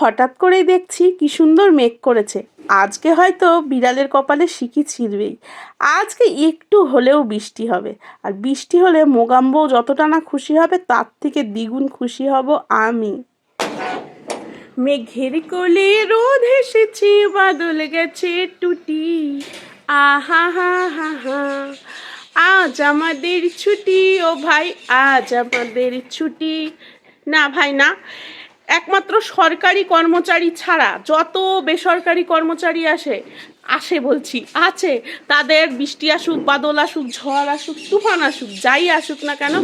হঠাৎ করেই দেখছি কি সুন্দর মেঘ করেছে। আজকে হয়তো বিড়ালের কপালে শিকি ছিঁড়বেই। আজকে একটু হলেও বৃষ্টি হবে। আর বৃষ্টি হলে মোগাম্বো যতটা না খুশি হবে, তার থেকে দ্বিগুণ খুশি হব আমি। মেঘের কোলে রোদ এসেছে, বাদল গেছে টুটি। আহা, হা হা হা। আজ আমাদের ছুটি, ও ভাই, আজ আমাদের ছুটি। না ভাই, না। একমাত্র সরকারি কর্মচারী ছাড়া যত বেসরকারি কর্মচারী আসে আসে বলছি, আছে। তাদের বৃষ্টি আসুক, বাদল আসুক, ঝড় আসুক, তুফান আসুক, যাই আসুক না কেন,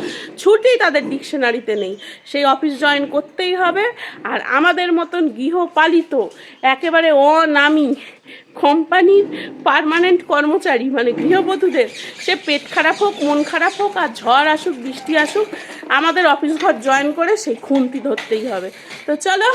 ছুটি তাদের ডিকশনারিতে নেই। সেই অফিস জয়েন করতেই হবে আর আমাদের মতন গৃহপালিত, একেবারে অনামি কোম্পানির পার্মানেন্ট কর্মচারী মানে গৃহবধূদের, সে পেট খারাপ হোক, মন খারাপ হোক আর ঝড় আসুক, বৃষ্টি আসুক, আমাদের অফিস ঘর জয়েন করে সেই খুনটি ধরতেই হবে। তো চলো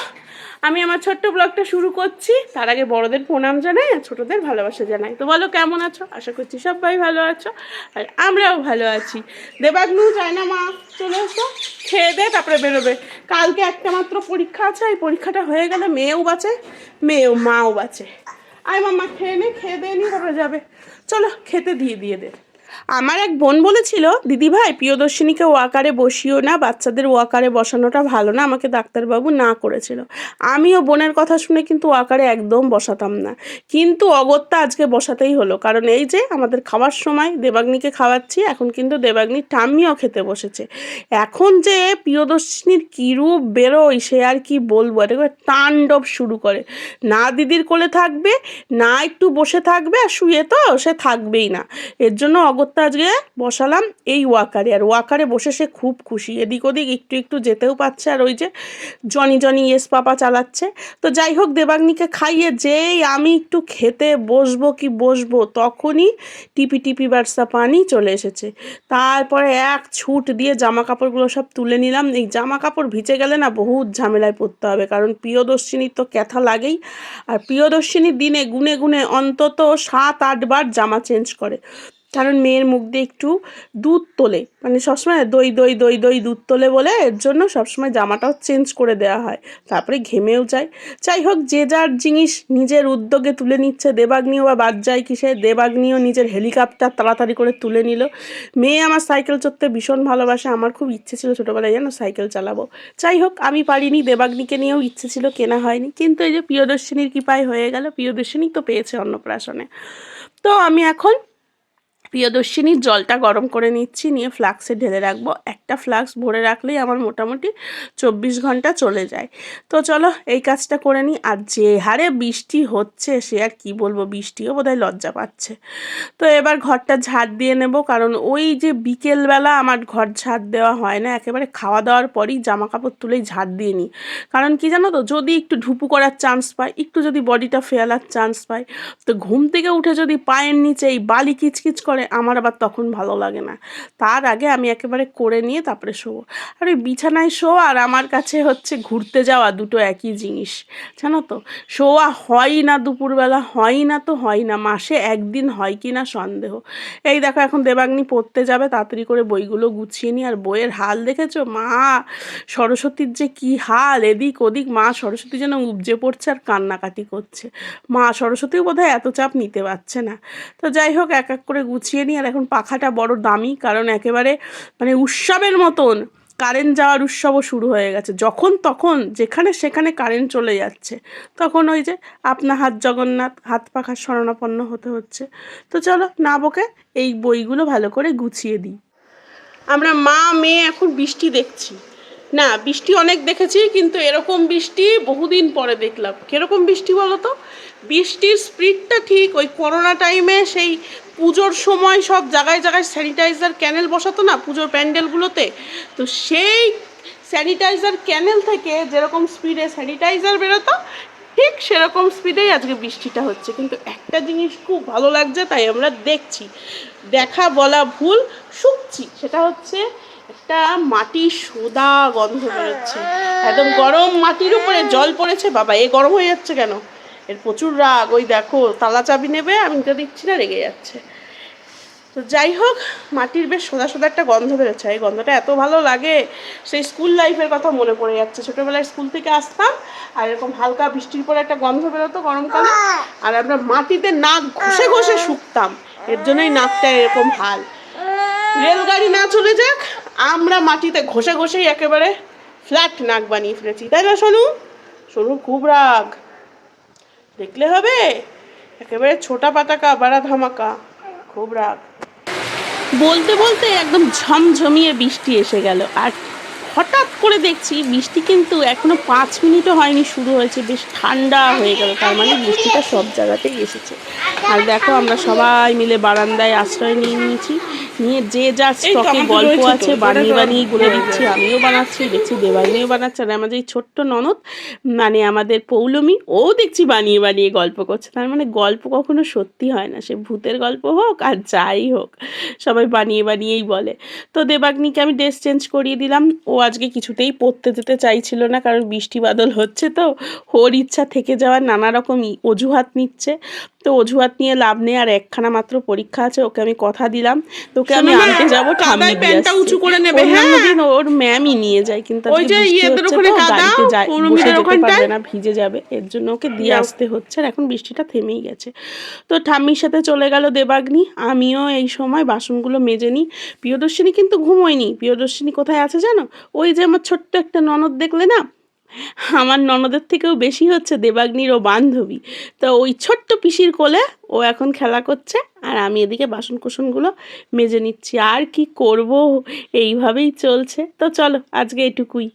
আমি আমার ছোট্ট ব্লগটা শুরু করছি। তার আগে বড়দের প্রণাম জানাই আর ছোটদের ভালোবাসা জানাই। তো বলো, কেমন আছো? আশা করছি সবাই ভালো আছো আর আমরাও ভালো আছি। দেবাগ্নু যায় না মা, চলে এসো। খেয়ে দে, তারপরে বেরোবে। কালকে একটা মাত্র পরীক্ষা আছে, এই পরীক্ষাটা হয়ে গেলে মেয়েও বাঁচে, মেয়েও মাও বাঁচে। আয় মামা খেয়ে নে, খেয়ে দিয়ে নি তারপরে যাবে। চলো, খেতে দিয়ে দিয়ে দে। আমার এক বোন বলেছিল, দিদি ভাই, প্রিয়দর্শিনীকে ওয়াকারে বসিও না, বাচ্চাদের ওয়াকারে বসানোটা ভালো না, আমাকে ডাক্তারবাবু না করেছিল। আমিও বোনের কথা শুনে কিন্তু ওয়াকারে একদম বসাতাম না। কিন্তু অগত্যা আজকে বসাতেই হলো, কারণ এই যে আমাদের খাওয়ার সময় দেবাগ্নিকে খাওয়াচ্ছি, এখন কিন্তু দেবাগ্নির ঠাম্মিও খেতে বসেছে। এখন যে প্রিয়দর্শিনীর কী রূপ বেরোয়, সে আর কি বলব? এটা তাণ্ডব শুরু করে। না দিদির কোলে থাকবে, না একটু বসে থাকবে, আর শুয়ে তো সে থাকবেই না। এর জন্য অগত্যা আজকে বসালাম এই ওয়াকারে। আর ওয়াকারে বসে সে খুব খুশি। এদিক ওদিক একটু একটু যেতেও পাচ্ছে আর ওই যে জনি জনি ইয়েস পাপা চালাচ্ছে। তো যাই হোক, দেবাগ্নিকে খাইয়ে যেই আমি একটু খেতে বসবো কি বসবো, তখনই টিপি টিপি বার্সা পানি চলে এসেছে। তারপরে এক ছুট দিয়ে জামা কাপড়গুলো সব তুলে নিলাম। এই জামা কাপড় ভিজে গেলে না বহুত ঝামেলায় পড়তে হবে। কারণ প্রিয়দর্শিনীর তো ক্যাথা লাগেই। আর প্রিয়দর্শিনী দিনে গুনে গুনে অন্তত সাত, আটবার জামা চেঞ্জ করে। কারণ মেয়ের মুখ দিয়ে একটু দুধ তোলে। মানে সবসময় দই দই দই দই দুধ তোলে বলে এর জন্য সবসময় জামাটাও চেঞ্জ করে দেওয়া হয়। তারপরে ঘেমেও যায়। যাই হোক, যে যার জিনিস নিজের উদ্যোগে তুলে নিচ্ছে, দেবাগ্নিও বা বাদ যায় কিসে, দেবাগ্নিও নিজের হেলিকপ্টার তাড়াতাড়ি করে তুলে নিল। মেয়ে আমার সাইকেল চড়তে ভীষণ ভালোবাসে। আমার খুব ইচ্ছে ছিল ছোটোবেলায় যেন সাইকেল চালাবো। যাই হোক, আমি পারিনি, দেবাগ্নিকে নিয়েও ইচ্ছে ছিল, কেনা হয়নি। কিন্তু এই যে প্রিয়দর্শিনীর কৃপায় হয়ে গেল। প্রিয়দর্শিনী তো পেয়েছে অন্নপ্রাশনে। তো আমি এখন প্রিয়দর্শিনীর জলটা গরম করে নিচ্ছি, নিয়ে ফ্লাক্সে ঢেলে রাখব। একটা ফ্লাক্স ভরে রাখলেই আমার মোটামুটি চব্বিশ ঘণ্টা চলে যায়। তো চলো এই কাজটা করে নিই। আর যে হারে বৃষ্টি হচ্ছে, সে আর কি বলব, বৃষ্টিও বোধহয় লজ্জা পাচ্ছে। তো এবার ঘরটা ঝাড় দিয়ে নেব, কারণ ওই যে বিকেলবেলা আমার ঘর ঝাড় দেওয়া হয় না, একেবারে খাওয়া দাওয়ার পরই জামা কাপড় তুলেই ঝাড় দিয়ে নিই। কারণ কি জানো তো, যদি একটু ঢুপু করার চান্স পাই, একটু যদি বডিটা ফেলার চান্স পাই, তো ঘুম থেকে উঠে যদি পায়ের নিচে এই বালি কিচকিচ করে আমার আবার তখন ভালো লাগে না। তার আগে আমি একেবারে করে নিয়ে তারপরে শোবো। আর ওই বিছানায় শোয়া আর আমার কাছে হচ্ছে ঘুরতে যাওয়া দুটো একই জিনিস। জানো তো? শোয়া হয় না দুপুরবেলা, হয় না তো হয় না। মাসে একদিন হয় কি না সন্দেহ। এই দেখো এখন দেবাগ্নি পড়তে যাবে, তাড়াতাড়ি করে বইগুলো গুছিয়ে নিই আর বইয়ের হাল দেখেছ? মা, সরস্বতীর যে কি হাল? এদিক ওদিক, মা সরস্বতী যেন উপজে পড়ছে আর কান্নাকাটি করছে। মা সরস্বতীও বোধহয় এত চাপ নিতে পারছে না। তো যাই হোক, এক এক করে গুছিয়ে নিই। আর এখন পাখাটা বড় দামি, কারণ একেবারে মানে উৎসবের মতন কারেন্ট যাওয়ার উৎসবও শুরু হয়ে গেছে। যখন তখন, যেখানে সেখানে কারেন্ট চলে যাচ্ছে। তখন ওই যে আপনা হাত জগন্নাথ, হাত পাখার শরণাপন্ন হতে হচ্ছে। তো চলো না বকে এই বইগুলো ভালো করে গুছিয়ে দিই। আমরা মা, মেয়ে এখন বৃষ্টি দেখছি। না, বৃষ্টি অনেক দেখেছি, কিন্তু এরকম বৃষ্টি বহুদিন পরে দেখলাম। কীরকম বৃষ্টি বলো তো বৃষ্টির স্পিডটা ঠিক ওই করোনা টাইমে সেই পুজোর সময় সব জায়গায় জায়গায় স্যানিটাইজার ক্যানেল বসাতো না, পুজোর প্যান্ডেলগুলোতে তো সেই স্যানিটাইজার ক্যানেল থেকে যেরকম স্পিডে স্যানিটাইজার বেরোতো, ঠিক সেরকম স্পিডেই আজকে বৃষ্টিটা হচ্ছে। কিন্তু একটা জিনিস খুব ভালো লাগছে, তাই আমরা দেখছি। দেখা বলা ভুল, শুকছি। সেটা হচ্ছে একটা মাটি সোদা গন্ধ বেরোচ্ছে। একদম গরম মাটির উপরে জল পড়েছে, বাবা, এ গরম হয়ে যাচ্ছে কেন? এর প্রচুর রাগ, ওই দেখো, তালা চাবি নেবে, আমি তো দিচ্ছি না, রেগে যাচ্ছে। তো যাই হোক, মাটির বেশ সোদা সোদা একটা গন্ধ বেরোচ্ছে। এই গন্ধটা এত ভালো লাগে, সেই স্কুল লাইফের কথা মনে পড়ে যাচ্ছে। ছোটোবেলায় স্কুল থেকে আসতাম, আর এরকম হালকা বৃষ্টির পরে একটা গন্ধ বেরোতো গরমকালে, আর আমরা মাটিতে নাক ঘষে ঘষে শুকতাম। এর জন্যই নাকটা এরকম হাল। রেলগাড়ি না চলে যাক আমরা মাটিতে ঘষে ঘষেই একেবারে ফ্ল্যাট নাক বানিয়ে ফেলেছি। তাই না, সোনু? সোনু খুব রাগ। দেখলে হবে? একেবারে ছোটা পাতাকা, বাড়া ধামাকা। খুব রাগ। বলতে বলতে একদম ঝমঝমিয়ে বৃষ্টি এসে গেল। আর হঠাৎ করে দেখছি বৃষ্টি কিন্তু এখনও পাঁচ মিনিটও হয়নি, শুরু হয়েছে। বেশ ঠান্ডা হয়ে গেল, তার মানে বৃষ্টিটা সব জায়গাতেই এসেছে। আর দেখো, আমরা সবাই মিলে বারান্দায় আশ্রয় নিয়ে নিয়েছি। নিয়ে যে যা স্টকে গল্প আছে বানিয়ে বানিয়ে গুলে দিচ্ছি আমিও বানাচ্ছি দেখছি দেবাইনিও বানাচ্ছে আর আমাদের এই ছোট্ট ননদ মানে আমাদের পৌলমি ও দেখছি বানিয়ে বানিয়ে গল্প করছে। তার মানে গল্প কখনো সত্যি হয় না সে ভূতের গল্প হোক আর যাই হোক সবাই বানিয়ে বানিয়েই বলে। তো দেবাগ্নিকে আমি ড্রেস চেঞ্জ করিয়ে দিলাম ও আজকে কিছুতেই পড়তে যেতে চাইছিল না কারণ বৃষ্টি বাদল হচ্ছে তো ওর ইচ্ছা থেকে যাওয়ার নানা রকম অজুহাত নিচ্ছে। তো অজুহাত নিয়ে লাভ নেই আর একখানা মাত্র পরীক্ষা আছে ওকে আমি কথা দিলাম। তোকে আমি আনতে যাব কাদায় প্যান্টটা উঁচু করে নেবে, হ্যাঁ? দিন ওর ম্যামই নিয়ে যায় কিন্তু ওই যে ইয়েদের ওখানে কাদা, যেতে ওখানটায়। না ভিজে যাবে এর জন্য ওকে দিয়ে আসতে হচ্ছে আর এখন বৃষ্টিটা থেমেই গেছে। তো ঠাম্মির সাথে চলে গেল দেবাগ্নি আমিও এই সময় বাসনগুলো মেজে নিই। প্রিয়দর্শিনী কিন্তু ঘুমোয়নি প্রিয়দর্শিনী কোথায় আছে জানো? ওই যে আমার ছোট্ট একটা ননদ দেখলে না আমার ননদের থেকেও বেশি হচ্ছে দেবাগ্নির ও বান্ধবী। তো ওই ছোট্ট পিসির কোলে ও এখন খেলা করছে আর আমি এদিকে বাসন কুসনগুলো মেজে নিচ্ছি। আর কি করব? এইভাবেই চলছে। তো চলো, আজকে এটুকুই।